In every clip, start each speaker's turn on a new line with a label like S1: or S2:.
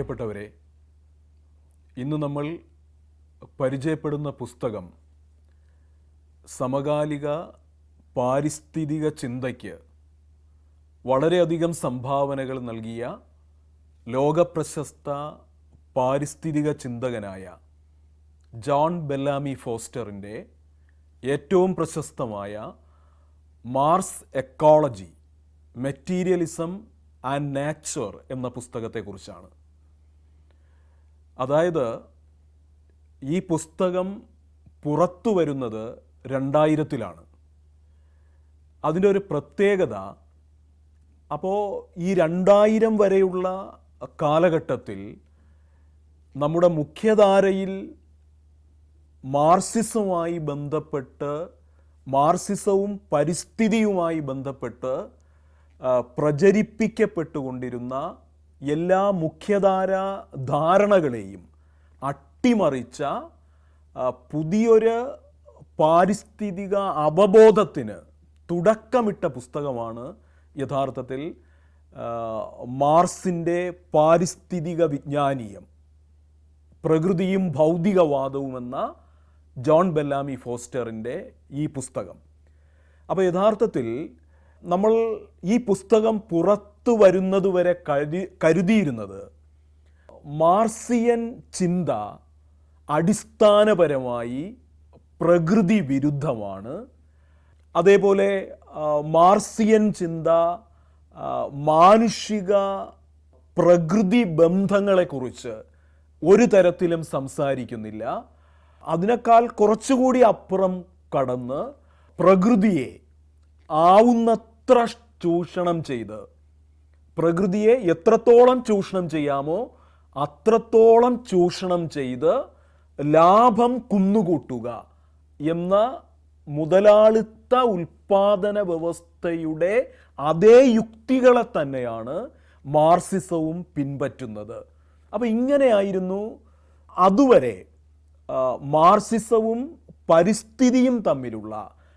S1: പ്രിയപ്പെട്ടവരെ ഇന്ന് നമ്മൾ പരിചയപ്പെടുന്ന പുസ്തകം സമകാലിക പാരിസ്ഥിതിക ചിന്തയ്ക്ക് വളരെയധികം സംഭാവനകൾ നൽകിയ ലോകപ്രശസ്ത പാരിസ്ഥിതിക ചിന്തകനായ ജോൺ ബെല്ലാമി ഫോസ്റ്ററിന്റെ ഏറ്റവും പ്രശസ്തമായ Marx ecology materialism and nature എന്ന പുസ്തകത്തെക്കുറിച്ചാണ്. അതായത് ഈ പുസ്തകം പുറത്തു വരുന്നത് രണ്ടായിരത്തിലാണ്. അതിന്റെ ഒരു പ്രത്യേകത അപ്പോൾ ഈ രണ്ടായിരം വരെയുള്ള കാലഘട്ടത്തിൽ നമ്മുടെ മുഖ്യധാരയിൽ മാർസിസവുമായി ബന്ധപ്പെട്ട് മാർസിസവും പരിസ്ഥിതിയുമായി ബന്ധപ്പെട്ട് പ്രചരിപ്പിക്കപ്പെട്ടുകൊണ്ടിരുന്ന എല്ലാ മുഖ്യധാര ധാരണകളെയും അട്ടിമറിച്ച പുതിയൊരു പാരിസ്ഥിതിക അവബോധത്തിന് തുടക്കമിട്ട പുസ്തകമാണ് യഥാർത്ഥത്തിൽ മാർസിന്റെ പാരിസ്ഥിതിക വിജ്ഞാനീയം പ്രകൃതിയും ഭൗതികവാദവും എന്ന ജോൺ ബെല്ലാമി ഫോസ്റ്ററിന്റെ ഈ പുസ്തകം. അപ്പോൾ യഥാർത്ഥത്തിൽ നമ്മൾ ഈ പുസ്തകം പുറത്തു വരുന്നതുവരെ കരുതി കരുതിയിരുന്നത് മാർസിയൻ ചിന്ത അടിസ്ഥാനപരമായി പ്രകൃതി വിരുദ്ധമാണ്. അതേപോലെ മാർസിയൻ ചിന്ത മാനുഷിക പ്രകൃതി ബന്ധങ്ങളെക്കുറിച്ച് ഒരു തരത്തിലും സംസാരിക്കുന്നില്ല. അതിനേക്കാൾ കുറച്ചുകൂടി അപ്പുറം കടന്ന് പ്രകൃതിയെ ആവുന്നത്ര ചൂഷണം ചെയ്ത് പ്രകൃതിയെ എത്രത്തോളം ചൂഷണം ചെയ്യാമോ അത്രത്തോളം ചൂഷണം ചെയ്ത് ലാഭം കുന്നുകൂട്ടുക എന്ന മുതലാളിത്ത ഉൽപാദന വ്യവസ്ഥയുടെ അതേ യുക്തികളെ തന്നെയാണ് മാർസിസവും പിൻപറ്റുന്നത്. അപ്പോൾ ഇങ്ങനെയായിരുന്നു. അതുവരെ മാർസിസവും പരിസ്ഥിതിയും തമ്മിലുള്ള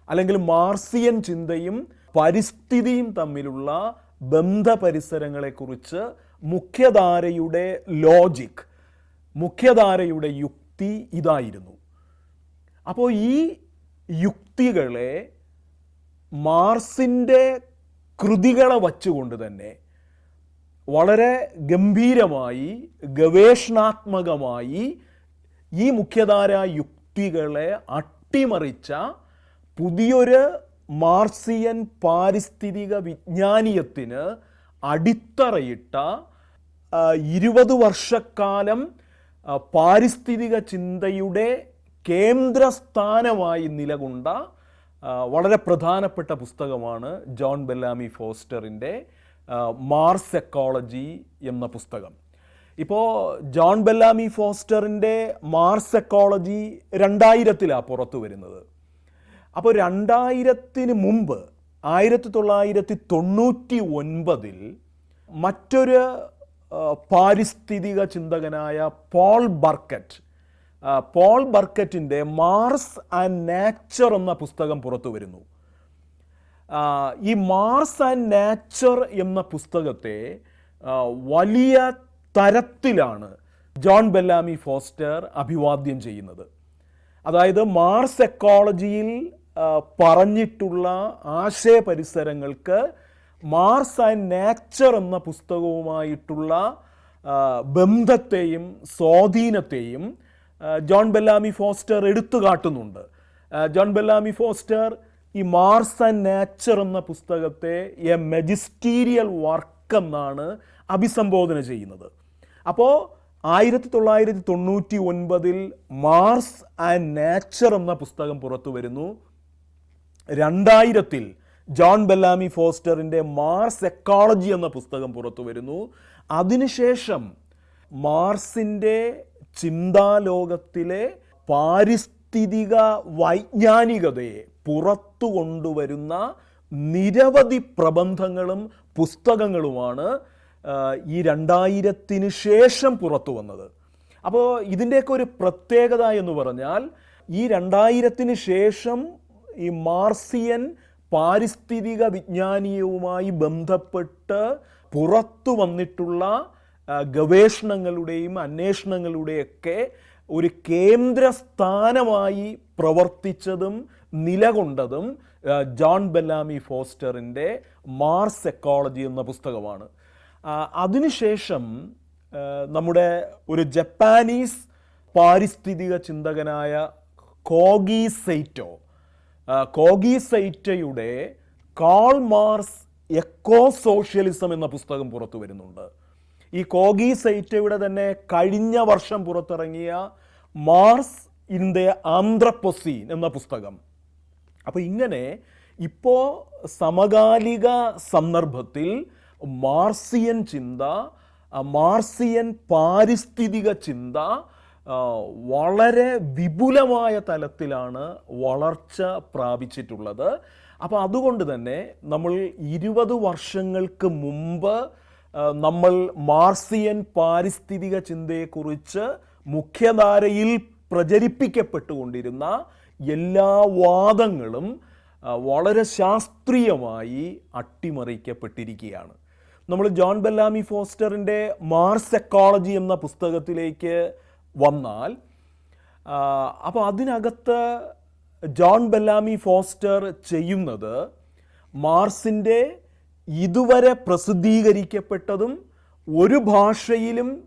S1: അല്ലെങ്കിൽ മാർസിയൻ ചിന്തയും പരിസ്ഥിതിയും തമ്മിലുള്ള ബന്ധപരിസരങ്ങളെക്കുറിച്ച് മുഖ്യധാരയുടെ ലോജിക് മുഖ്യധാരയുടെ യുക്തി ഇതായിരുന്നു. അപ്പോൾ ഈ യുക്തികളെ മാർസിന്റെ കൃതികളെ വച്ചുകൊണ്ട് തന്നെ വളരെ ഗംഭീരമായി ഗവേഷണാത്മകമായി ഈ മുഖ്യധാര യുക്തികളെ അട്ടിമറിച്ച പുതിയൊരു മാർസിയൻ പാരിസ്ഥിതിക വിജ്ഞാനീയത്തിന് അടിത്തറയിട്ട ഇരുപത് വർഷക്കാലം പാരിസ്ഥിതിക ചിന്തയുടെ കേന്ദ്രസ്ഥാനമായി നിലകൊണ്ട വളരെ പ്രധാനപ്പെട്ട പുസ്തകമാണ് ജോൺ ബെല്ലാമി ഫോസ്റ്ററിന്റെ മാർസ് എക്കോളജി എന്ന പുസ്തകം. ഇപ്പോൾ ജോൺ ബെല്ലാമി ഫോസ്റ്ററിന്റെ മാർസ് എക്കോളജി രണ്ടായിരത്തിലാണ് പുറത്തു വരുന്നത്. അപ്പോൾ രണ്ടായിരത്തിന് മുമ്പ് ആയിരത്തി തൊള്ളായിരത്തി തൊണ്ണൂറ്റി ഒൻപതിൽ മറ്റൊരു പാരിസ്ഥിതിക ചിന്തകനായ പോൾ ബർക്കറ്റ് പോൾ ബർക്കറ്റിന്റെ മാർസ് ആൻഡ് നാച്ചർ എന്ന പുസ്തകം പുറത്തു വരുന്നു. ഈ മാർസ് ആൻഡ് നാച്ചർ എന്ന പുസ്തകത്തെ വലിയ തരത്തിലാണ് ജോൺ ബെല്ലാമി ഫോസ്റ്റർ അഭിവാദ്യം ചെയ്യുന്നത്. അതായത് മാർസ് എക്കോളജിയിൽ പറഞ്ഞിട്ടുള്ള ആശയ പരിസരങ്ങൾക്ക് മാർസ് ആൻഡ് നാച്ചർ എന്ന പുസ്തകവുമായിട്ടുള്ള ബന്ധത്തെയും സ്വാധീനത്തെയും ജോൺ ബെല്ലാമി ഫോസ്റ്റർ എടുത്തു കാട്ടുന്നുണ്ട് ജോൺ ബെല്ലാമി ഫോസ്റ്റർ ഈ മാർസ് ആൻഡ് നാച്ചർ എന്ന പുസ്തകത്തെ എ മെജിസ്റ്റീരിയൽ വർക്ക് എന്നാണ് അഭിസംബോധന ചെയ്യുന്നത്. അപ്പോൾ ആയിരത്തി തൊള്ളായിരത്തി തൊണ്ണൂറ്റി ഒൻപതിൽ മാർസ് ആൻഡ് നാച്ചർ എന്ന പുസ്തകം പുറത്തു വരുന്നു രണ്ടായിരത്തിൽ ജോൺ ബെല്ലാമി ഫോസ്റ്ററിന്റെ മാർസ് എക്കോളജി എന്ന പുസ്തകം പുറത്തു വരുന്നു. അതിനുശേഷം മാർസിന്റെ ചിന്താലോകത്തിലെ പാരിസ്ഥിതിക വൈജ്ഞാനികതയെ പുറത്തു കൊണ്ടുവരുന്ന നിരവധി പ്രബന്ധങ്ങളും പുസ്തകങ്ങളുമാണ് ഈ രണ്ടായിരത്തിന് ശേഷം പുറത്തു വന്നത്. അപ്പോൾ ഇതിന്റെയൊക്കെ ഒരു പ്രത്യേകത എന്ന് പറഞ്ഞാൽ ഈ രണ്ടായിരത്തിന് ശേഷം ഈ മാർസിയൻ പാരിസ്ഥിതിക വിജ്ഞാനീയവുമായി ബന്ധപ്പെട്ട് പുറത്തു വന്നിട്ടുള്ള ഗവേഷണങ്ങളുടെയും അന്വേഷണങ്ങളുടെയൊക്കെ ഒരു കേന്ദ്ര സ്ഥാനമായി പ്രവർത്തിച്ചതും നിലകൊണ്ടതും ജോൺ ബെല്ലാമി ഫോസ്റ്ററിന്റെ മാർസ് എക്കോളജി എന്ന പുസ്തകമാണ്. അതിനുശേഷം നമ്മുടെ ഒരു ജപ്പാനീസ് പാരിസ്ഥിതിക ചിന്തകനായ കോഗി സൈറ്റോ ആ, കോഗി സൈറ്റയുടെ കാൾ മാർസ് എക്കോ സോഷ്യലിസം എന്ന പുസ്തകം പുറത്തു വരുന്നുണ്ട്. ഈ കോഗീസൈറ്റയുടെ തന്നെ കഴിഞ്ഞ വർഷം പുറത്തിറങ്ങിയ മാർസ് ഇൻ ദ ആന്ത്രപ്പൊസീൻ എന്ന പുസ്തകം. അപ്പോൾ ഇങ്ങനെ ഇപ്പോൾ സമകാലിക സന്ദർഭത്തിൽ മാർസിയൻ ചിന്ത മാർസിയൻ പാരിസ്ഥിതിക ചിന്ത വളരെ വിപുലമായ തലത്തിലാണ് വളർച്ച പ്രാപിച്ചിട്ടുള്ളത്. അപ്പോൾ അതുകൊണ്ട് തന്നെ നമ്മൾ ഇരുപത് വർഷങ്ങൾക്ക് മുമ്പ് നമ്മൾ മാർസിയൻ പാരിസ്ഥിതിക ചിന്തയെക്കുറിച്ച് മുഖ്യധാരയിൽ പ്രചരിപ്പിക്കപ്പെട്ടുകൊണ്ടിരുന്ന എല്ലാ വാദങ്ങളും വളരെ ശാസ്ത്രീയമായി അട്ടിമറിക്കപ്പെട്ടിരിക്കുകയാണ്. നമ്മൾ ജോൺ ബെല്ലാമി ഫോസ്റ്ററിന്റെ മാർസ് എക്കോളജി എന്ന പുസ്തകത്തിലേക്ക് വന്നാൽ അപ്പോൾ അതിനകത്ത് ജോൺ ബെല്ലാമി ഫോസ്റ്റർ ചെയ്യുന്നത് മാർസിന്റെ ഇതുവരെ പ്രസിദ്ധീകരിക്കപ്പെട്ടതും ഒരു ഭാഷയിലും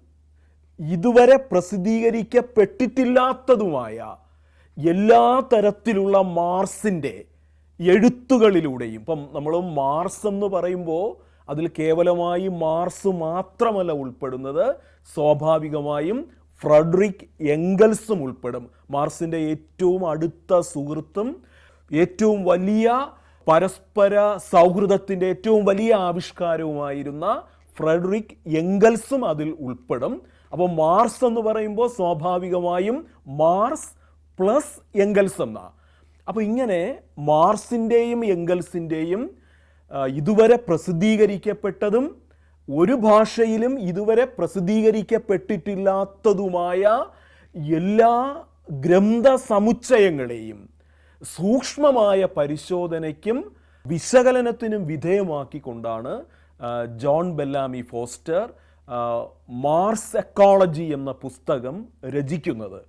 S1: ഇതുവരെ പ്രസിദ്ധീകരിക്കപ്പെട്ടിട്ടില്ലാത്തതുമായ എല്ലാ തരത്തിലുള്ള മാർസിന്റെ എഴുത്തുകളിലൂടെയും. ഇപ്പം നമ്മൾ മാർസ് എന്ന് പറയുമ്പോൾ അതിൽ കേവലമായി മാർസ് മാത്രമല്ല ഉൾപ്പെടുന്നത്. സ്വാഭാവികമായും ഫ്രെഡറിക് എംഗൽസും ഉൾപ്പെടും. മാർസിന്റെ ഏറ്റവും അടുത്ത സുഹൃത്തും ഏറ്റവും വലിയ പരസ്പര സൗഹൃദത്തിന്റെ ഏറ്റവും വലിയ ആവിഷ്കാരവുമായിരുന്ന ഫ്രെഡറിക് എംഗൽസും അതിൽ ഉൾപ്പെടും. അപ്പോൾ മാർസ് എന്ന് പറയുമ്പോൾ സ്വാഭാവികമായും മാർസ് പ്ലസ് എംഗൽസ് എന്നാ. അപ്പോൾ ഇങ്ങനെ മാർസിന്റെയും എംഗൽസിന്റെയും ഇതുവരെ പ്രസിദ്ധീകരിക്കപ്പെട്ടതും ഒരു ഭാഷയിലും ഇതുവരെ പ്രസിദ്ധീകരിക്കപ്പെട്ടിട്ടില്ലാത്തതുമായ എല്ലാ ഗ്രന്ഥ സമുച്ചയങ്ങളെയും സൂക്ഷ്മമായ പരിശോധനയ്ക്കും വിശകലനത്തിനും വിധേയമാക്കിക്കൊണ്ടാണ് John Bellamy Foster Marx Ecology എന്ന പുസ്തകം രചിക്കുന്നത്.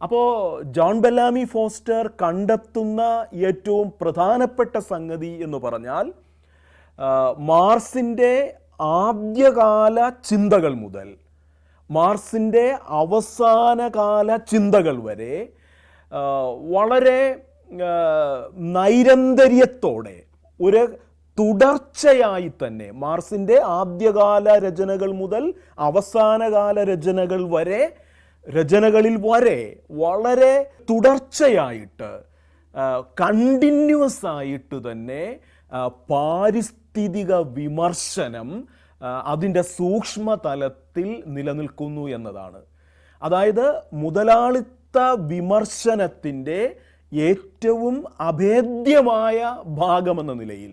S1: അപ്പോൾ ജോൺ ബെല്ലാമി ഫോസ്റ്റർ കണ്ടെത്തുന്ന ഏറ്റവും പ്രധാനപ്പെട്ട സംഗതി എന്ന് പറഞ്ഞാൽ മാർസിന്റെ ആദ്യകാല ചിന്തകൾ മുതൽ മാർസിന്റെ അവസാനകാല ചിന്തകൾ വരെ വളരെ നൈരന്തര്യത്തോടെ ഒരു തുടർച്ചയായി തന്നെ മാർസിന്റെ ആദ്യകാല രചനകൾ മുതൽ അവസാനകാല രചനകൾ വരെ രചനകളിൽ വരെ വളരെ തുടർച്ചയായിട്ട് കണ്ടിന്യൂസ് ആയിട്ട് തന്നെ ആ, പാരിസ്ഥിതിക വിമർശനം അതിന്റെ സൂക്ഷ്മതലത്തിൽ നിലനിൽക്കുന്നു എന്നതാണ്. അതായത് മുതലാളിത്ത വിമർശനത്തിന്റെ ഏറ്റവും അഭേദ്യമായ ഭാഗമെന്ന നിലയിൽ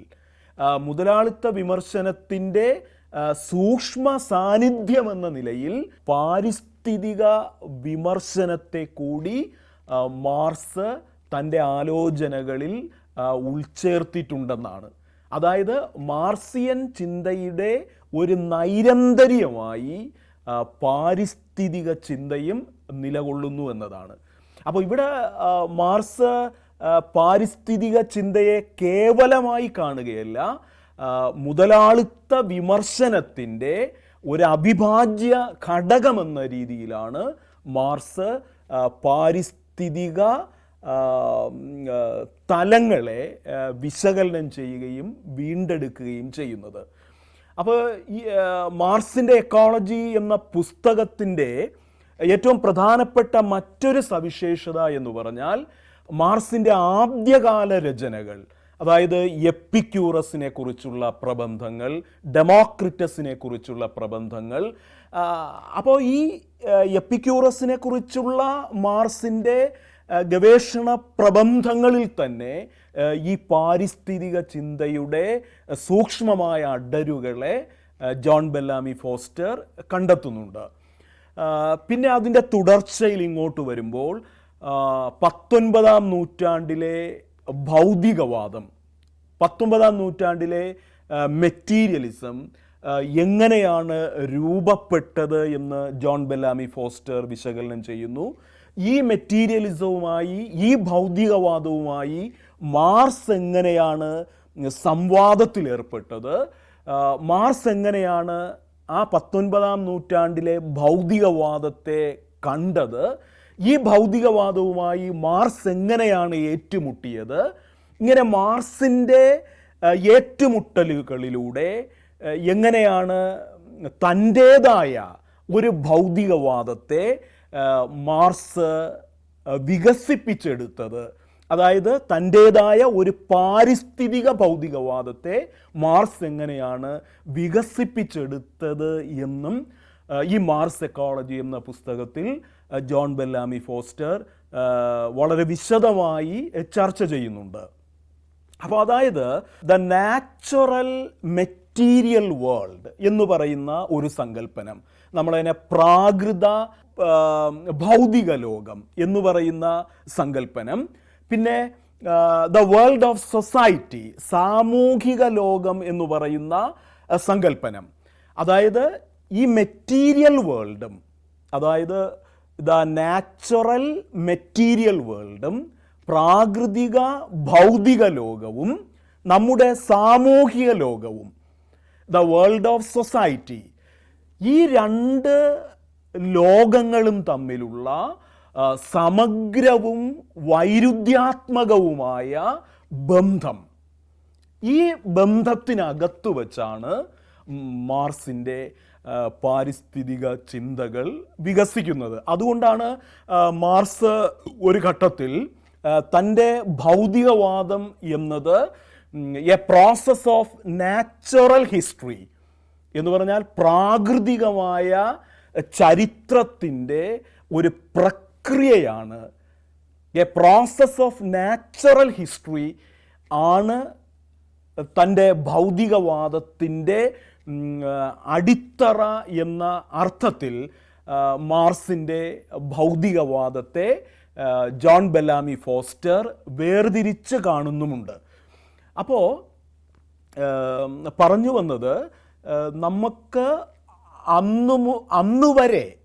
S1: മുതലാളിത്ത വിമർശനത്തിന്റെ സൂക്ഷ്മ സാന്നിധ്യം എന്ന നിലയിൽ പാരിസ്ഥിതിക വിമർശനത്തെ കൂടി മാർസ് തന്റെ ആലോചനകളിൽ ഉൾച്ചേർത്തിട്ടുണ്ടെന്നാണ്. അതായത് മാർസിയൻ ചിന്തയുടെ ഒരു നൈരന്തര്യമായി പാരിസ്ഥിതിക ചിന്തയും നിലകൊള്ളുന്നു എന്നതാണ്. അപ്പോൾ ഇവിടെ മാർസ് പാരിസ്ഥിതിക ചിന്തയെ കേവലമായി കാണുകയല്ല മുതലാളിത്ത വിമർശനത്തിന്റെ ഒരു അവിഭാജ്യ ഘടകമെന്ന രീതിയിലാണ് മാർസ് പാരിസ്ഥിതിക തലങ്ങളെ വിശകലനം ചെയ്യുകയും വീണ്ടെടുക്കുകയും ചെയ്യുന്നത്. അപ്പോൾ ഈ മാർസിന്റെ എക്കോളജി എന്ന പുസ്തകത്തിന്റെ ഏറ്റവും പ്രധാനപ്പെട്ട മറ്റൊരു സവിശേഷത എന്ന് പറഞ്ഞാൽ മാർസിന്റെ ആദ്യകാല രചനകൾ അതായത് എപ്പിക്യൂറസിനെ കുറിച്ചുള്ള പ്രബന്ധങ്ങൾ ഡെമോക്രിറ്റസിനെ കുറിച്ചുള്ള പ്രബന്ധങ്ങൾ അപ്പോൾ ഈ എപ്പിക്യൂറസിനെ കുറിച്ചുള്ള മാർസിന്റെ ഗവേഷണ പ്രബന്ധങ്ങളിൽ തന്നെ ഈ പാരിസ്ഥിതിക ചിന്തയുടെ സൂക്ഷ്മമായ അഡരുകളെ ജോൺ ബെല്ലാമി ഫോസ്റ്റർ കണ്ടെത്തുന്നുണ്ട്. പിന്നെ അതിന്റെ തുടർച്ചയിൽ ഇങ്ങോട്ട് വരുമ്പോൾ പത്തൊൻപതാം നൂറ്റാണ്ടിലെ ഭൗതികവാദം പത്തൊമ്പതാം നൂറ്റാണ്ടിലെ മെറ്റീരിയലിസം എങ്ങനെയാണ് രൂപപ്പെട്ടത് എന്ന് ജോൺ ബെല്ലാമി ഫോസ്റ്റർ വിശകലനം ചെയ്യുന്നു. ഈ മെറ്റീരിയലിസവുമായി ഈ ഭൗതികവാദവുമായി മാർസ് എങ്ങനെയാണ് സംവാദത്തിലേർപ്പെട്ടത് മാർസ് എങ്ങനെയാണ് ആ പത്തൊൻപതാം നൂറ്റാണ്ടിലെ ഭൗതികവാദത്തെ കണ്ടത്? ഈ ഭൗതികവാദവുമായി മാർസ് എങ്ങനെയാണ് ഏറ്റുമുട്ടിയത്? ഇങ്ങനെ മാർസിന്റെ ഏറ്റുമുട്ടലുകളിലൂടെ എങ്ങനെയാണ് തന്റേതായ ഒരു ഭൗതികവാദത്തെ മാർസ് വികസിപ്പിച്ചെടുത്തത്. അതായത് തന്റേതായ ഒരു പാരിസ്ഥിതിക ഭൗതികവാദത്തെ മാർസ് എങ്ങനെയാണ് വികസിപ്പിച്ചെടുത്തത് എന്നും ഈ മാർസ് എക്കോളജി എന്ന പുസ്തകത്തിൽ ജോൺ ബെല്ലാമി ഫോസ്റ്റർ വളരെ വിശദമായി ചർച്ച ചെയ്യുന്നുണ്ട്. അപ്പോൾ അതായത് ദ നാച്ചുറൽ മെറ്റീരിയൽ വേൾഡ് എന്ന് പറയുന്ന ഒരു സങ്കല്പനം. നമ്മളതിനെ പ്രാകൃത ഭൗതിക ലോകം എന്ന് പറയുന്ന സങ്കല്പനം. പിന്നെ ദ വേൾഡ് ഓഫ് സൊസൈറ്റി സാമൂഹിക ലോകം എന്ന് പറയുന്ന സങ്കല്പനം. അതായത് ഈ മെറ്റീരിയൽ വേൾഡും അതായത് ദ നാച്ചുറൽ മെറ്റീരിയൽ വേൾഡും പ്രാകൃതിക ഭൗതിക ലോകവും നമ്മുടെ സാമൂഹിക ലോകവും ദ വേൾഡ് ഓഫ് സൊസൈറ്റി ഈ രണ്ട് ലോകങ്ങളും തമ്മിലുള്ള സമഗ്രവും വൈരുദ്ധ്യാത്മകവുമായ ബന്ധം. ഈ ബന്ധത്തിനകത്തു വച്ചാണ് മാർസിന്റെ പാരിസ്ഥിതിക ചിന്തകൾ വികസിക്കുന്നത്. അതുകൊണ്ടാണ് മാർസ് ഒരു ഘട്ടത്തിൽ തന്റെ ഭൗതികവാദം എന്നത് a process of natural history എന്ന് പറഞ്ഞാൽ പ്രാകൃതികമായ ചരിത്രത്തിന്റെ ഒരു പ്രക്രിയയാണ്. A process of natural history ആണ് തന്റെ ഭൗതികവാദത്തിന്റെ അടിത്തറ എന്ന അർത്ഥത്തിൽ മാർസിന്റെ ഭൗതികവാദത്തെ ജോൺ ബെല്ലാമി ഫോസ്റ്റർ വേർതിരിച്ച് കാണുന്നുമുണ്ട്. അപ്പോൾ പറഞ്ഞു വന്നത് നമുക്ക് അന്നു അന്നുവരെ അന്നു വരെ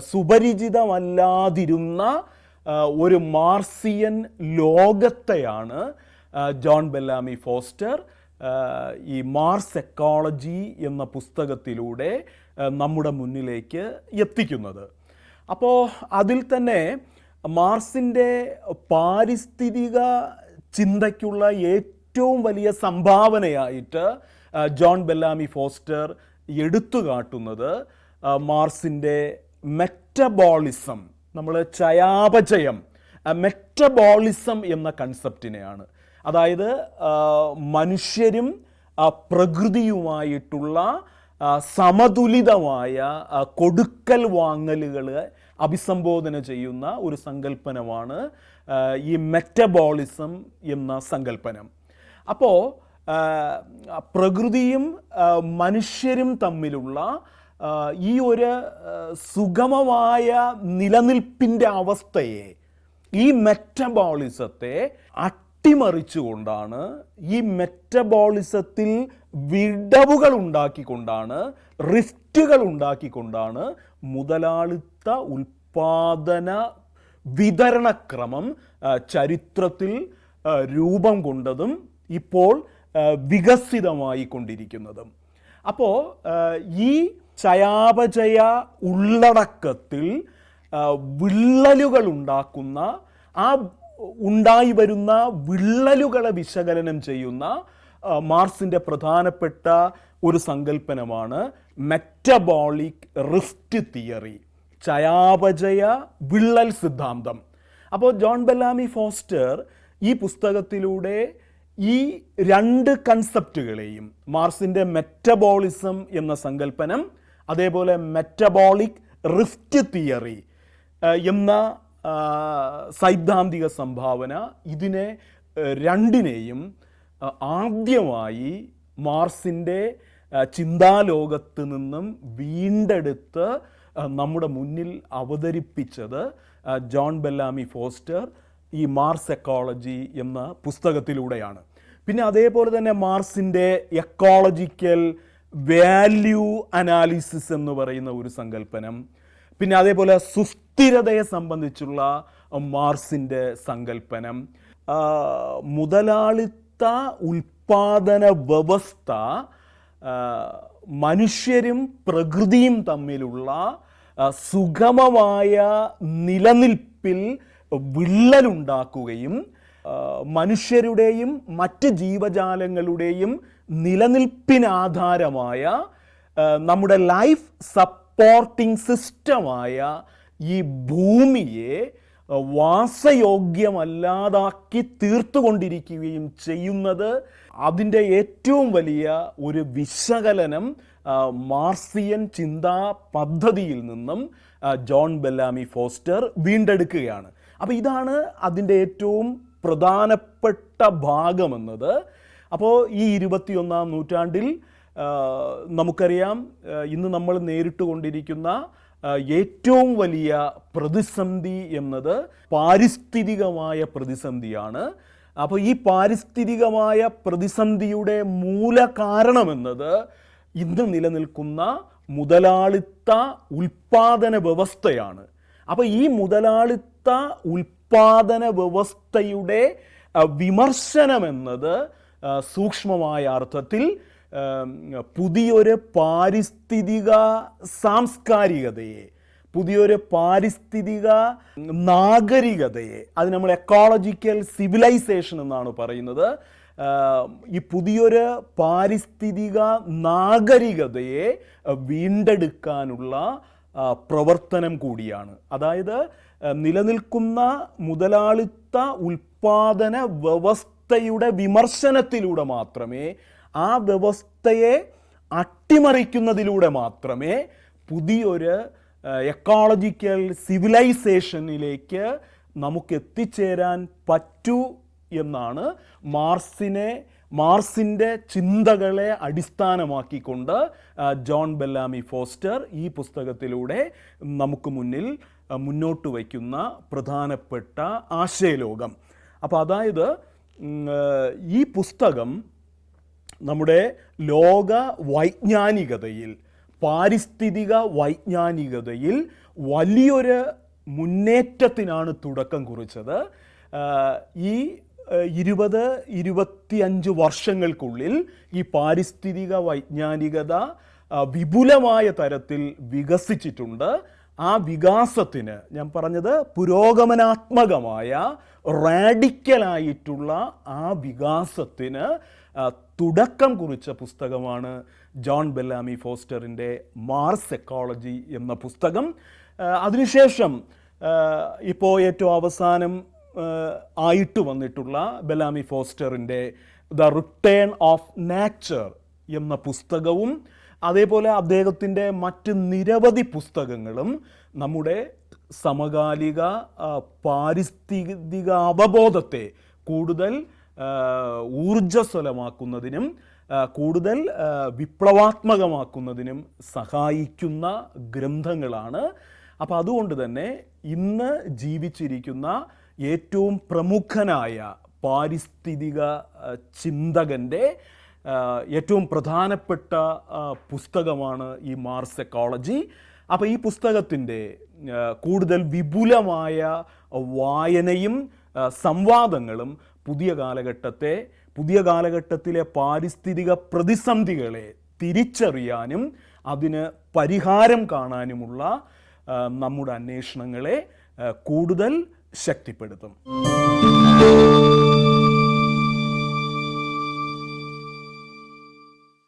S1: സുപരിചിതമല്ലാതിരുന്ന ഒരു മാർസിയൻ ലോകത്തെയാണ് ജോൺ ബെല്ലാമി ഫോസ്റ്റർ ഈ മാർസ് എക്കോളജി എന്ന പുസ്തകത്തിലൂടെ നമ്മുടെ മുന്നിലേക്ക് എത്തിക്കുന്നത്. അപ്പോൾ അതിൽ തന്നെ മാർസിന്റെ പാരിസ്ഥിതിക ചിന്തയ്ക്കുള്ള ഏറ്റവും വലിയ സംഭാവനയായിട്ട് ജോൺ ബെല്ലാമി ഫോസ്റ്റർ എടുത്തു കാട്ടുന്നത് മാർസിന്റെ മെറ്റബോളിസം നമ്മൾ ചയാപചയം മെറ്റബോളിസം എന്ന കൺസെപ്റ്റിനെയാണ്. അതായത് മനുഷ്യരും പ്രകൃതിയുമായിട്ടുള്ള സമതുലിതമായ കൊടുക്കൽ വാങ്ങലുകൾ അഭിസംബോധന ചെയ്യുന്ന ഒരു സങ്കല്പനമാണ് ഈ മെറ്റബോളിസം എന്ന സങ്കല്പനം. അപ്പോൾ പ്രകൃതിയും മനുഷ്യരും തമ്മിലുള്ള ഈ ഒരു സുഗമമായ നിലനിൽപ്പിന്റെ അവസ്ഥയെ ഈ മെറ്റബോളിസത്തെ അട്ടിമറിച്ചുകൊണ്ടാണ് ഈ മെറ്റബോളിസത്തിൽ വിടവുകൾ ഉണ്ടാക്കിക്കൊണ്ടാണ് റിഫ്റ്റുകൾ ഉണ്ടാക്കിക്കൊണ്ടാണ് മുതലാളിത്ത ഉൽപാദന വിതരണക്രമം ചരിത്രത്തിൽ രൂപം കൊണ്ടതും ഇപ്പോൾ ആ, വികസിതമായി കൊണ്ടിരിക്കുന്നതും അപ്പോൾ ഈ ചയാപചയ ഉള്ളടക്കത്തിൽ വിള്ളലുകൾ ഉണ്ടാക്കുന്ന ആ ഉണ്ടായി വരുന്ന വിള്ളലുകളെ വിശകലനം ചെയ്യുന്ന മാർസിന്റെ പ്രധാനപ്പെട്ട ഒരു സങ്കല്പനമാണ് മെറ്റബോളിക് റിഫ്റ്റ് തിയറി ചയാപചയ വിള്ളൽ സിദ്ധാന്തം. അപ്പോൾ ജോൺ ബെല്ലാമി ഫോസ്റ്റർ ഈ പുസ്തകത്തിലൂടെ ഈ രണ്ട് കൺസെപ്റ്റുകളെയും മാർസിന്റെ മെറ്റബോളിസം എന്ന സങ്കല്പനം അതേപോലെ മെറ്റബോളിക് റിഫ്റ്റ് തിയറി എന്ന സൈദ്ധാന്തിക സംഭാവന ഇതിനെ രണ്ടിനെയും ആദ്യമായി മാർസിന്റെ ചിന്താലോകത്ത് നിന്നും വീണ്ടെടുത്ത് നമ്മുടെ മുന്നിൽ അവതരിപ്പിച്ചത് ജോൺ ബെല്ലാമി ഫോസ്റ്റർ ഈ മാർസ് എക്കോളജി എന്ന പുസ്തകത്തിലൂടെയാണ്. പിന്നെ അതേപോലെ തന്നെ മാർസിന്റെ എക്കോളജിക്കൽ വാല്യൂ അനാലിസിസ് എന്ന് പറയുന്ന ഒരു സങ്കല്പനം പിന്നെ അതേപോലെ സുസ്ഥിരതയെ സംബന്ധിച്ചുള്ള മാർസിന്റെ സങ്കല്പനം മുതലാളിത്ത ഉൽപാദന വ്യവസ്ഥ മനുഷ്യരും പ്രകൃതിയും തമ്മിലുള്ള സുഗമമായ നിലനിൽപ്പിൽ വിള്ളലുണ്ടാക്കുകയും മനുഷ്യരുടെയും മറ്റ് ജീവജാലങ്ങളുടെയും നിലനിൽപ്പിനാധാരമായ നമ്മുടെ ലൈഫ് സപ്പോർട്ടിംഗ് സിസ്റ്റമായ ഈ ഭൂമിയെ വാസയോഗ്യമല്ലാതാക്കി തീർത്തുകൊണ്ടിരിക്കുകയും ചെയ്യുന്നത് അതിന്റെ ഏറ്റവും വലിയ ഒരു വിശകലനം മാർസിയൻ ചിന്താ പദ്ധതിയിൽ നിന്നും ജോൺ ബെല്ലാമി ഫോസ്റ്റർ വീണ്ടെടുക്കുകയാണ്. അപ്പോൾ ഇതാണ് അതിന്റെ ഏറ്റവും പ്രധാനപ്പെട്ട ഭാഗമെന്നത്. അപ്പോൾ ഈ ഇരുപത്തിയൊന്നാം നൂറ്റാണ്ടിൽ നമുക്കറിയാം ഇന്ന് നമ്മൾ നേരിട്ട് കൊണ്ടിരിക്കുന്ന ഏറ്റവും വലിയ പ്രതിസന്ധി എന്നത് പാരിസ്ഥിതികമായ പ്രതിസന്ധിയാണ്. അപ്പോൾ ഈ പാരിസ്ഥിതികമായ പ്രതിസന്ധിയുടെ മൂല കാരണമെന്നത് ഇന്ന് നിലനിൽക്കുന്ന മുതലാളിത്ത ഉൽപാദന വ്യവസ്ഥയാണ്. അപ്പോൾ ഈ മുതലാളിത്ത ഉൽപാദന വ്യവസ്ഥയുടെ വിമർശനം വിമർശനമെന്നത് സൂക്ഷ്മമായ അർത്ഥത്തിൽ പുതിയൊരു പാരിസ്ഥിതിക സാംസ്കാരികതയെ പുതിയൊരു പാരിസ്ഥിതിക നാഗരികതയെ അത് നമ്മൾ എക്കോളജിക്കൽ സിവിലൈസേഷൻ എന്നാണ് പറയുന്നത് ഈ പുതിയൊരു പാരിസ്ഥിതിക നാഗരികതയെ വീണ്ടെടുക്കാനുള്ള പ്രവർത്തനം കൂടിയാണ്. അതായത് നിലനിൽക്കുന്ന മുതലാളിത്ത ഉൽപാദന വ്യവസ്ഥയുടെ വിമർശനത്തിലൂടെ മാത്രമേ ആ വ്യവസ്ഥയെ അട്ടിമറിക്കുന്നതിലൂടെ മാത്രമേ പുതിയൊരു എക്കോളജിക്കൽ സിവിലൈസേഷനിലേക്ക് നമുക്ക് എത്തിച്ചേരാൻ പറ്റൂ എന്നാണ് മാർസിനെ മാർസിന്റെ ചിന്തകളെ അടിസ്ഥാനമാക്കിക്കൊണ്ട് ജോൺ ബെല്ലാമി ഫോസ്റ്റർ ഈ പുസ്തകത്തിലൂടെ നമുക്ക് മുന്നിൽ മുന്നോട്ട് വയ്ക്കുന്ന പ്രധാനപ്പെട്ട ആശയലോകം. അപ്പോൾ അതായത് ഈ പുസ്തകം നമ്മുടെ ലോക വൈജ്ഞാനികതയിൽ പാരിസ്ഥിതിക വൈജ്ഞാനികതയിൽ വലിയൊരു മുന്നേറ്റത്തിനാണ് തുടക്കം കുറിച്ചത്. ഈ ഇരുപത് ഇരുപത്തിയഞ്ച് വർഷങ്ങൾക്കുള്ളിൽ ഈ പാരിസ്ഥിതിക വൈജ്ഞാനികത വിപുലമായ തരത്തിൽ വികസിച്ചിട്ടുണ്ട്. ആ വികാസത്തിന് ഞാൻ പറഞ്ഞത് പുരോഗമനാത്മകമായ റാഡിക്കലായിട്ടുള്ള ആ വികാസത്തിന് തുടക്കം കുറിച്ച പുസ്തകമാണ് ജോൺ ബെല്ലാമി ഫോസ്റ്ററിന്റെ മാർസ് എക്കോളജി എന്ന പുസ്തകം. അതിനുശേഷം ഇപ്പോൾ ഏറ്റവും അവസാനം ആയിട്ട് വന്നിട്ടുള്ള ബലാമി ഫോസ്റ്ററിന്റെ ദ റിട്ടേൺ ഓഫ് നാച്ചർ എന്ന പുസ്തകവും അതേപോലെ അദ്ദേഹത്തിന്റെ മറ്റ് നിരവധി പുസ്തകങ്ങളും നമ്മുടെ സമകാലിക പാരിസ്ഥിതിക അവബോധത്തെ കൂടുതൽ ഊർജസ്വലമാക്കുന്നതിനും കൂടുതൽ വിപ്ലവാത്മകമാക്കുന്നതിനും സഹായിക്കുന്ന ഗ്രന്ഥങ്ങളാണ്. അപ്പോൾ അതുകൊണ്ട് തന്നെ ഇന്ന് ജീവിച്ചിരിക്കുന്ന ഏറ്റവും പ്രമുഖനായ പാരിസ്ഥിതിക ചിന്തകന്റെ ഏറ്റവും പ്രധാനപ്പെട്ട പുസ്തകമാണ് ഈ മാർസ് എക്കോളജി. അപ്പോൾ ഈ പുസ്തകത്തിന്റെ കൂടുതൽ വിപുലമായ വായനയും സംവാദങ്ങളും പുതിയ കാലഘട്ടത്തെ പുതിയ കാലഘട്ടത്തിലെ പാരിസ്ഥിതിക പ്രതിസന്ധികളെ തിരിച്ചറിയാനും അതിന് പരിഹാരം കാണാനുമുള്ള നമ്മുടെ അന്വേഷണങ്ങളെ കൂടുതൽ ശക്തിപ്പെടുത്തും.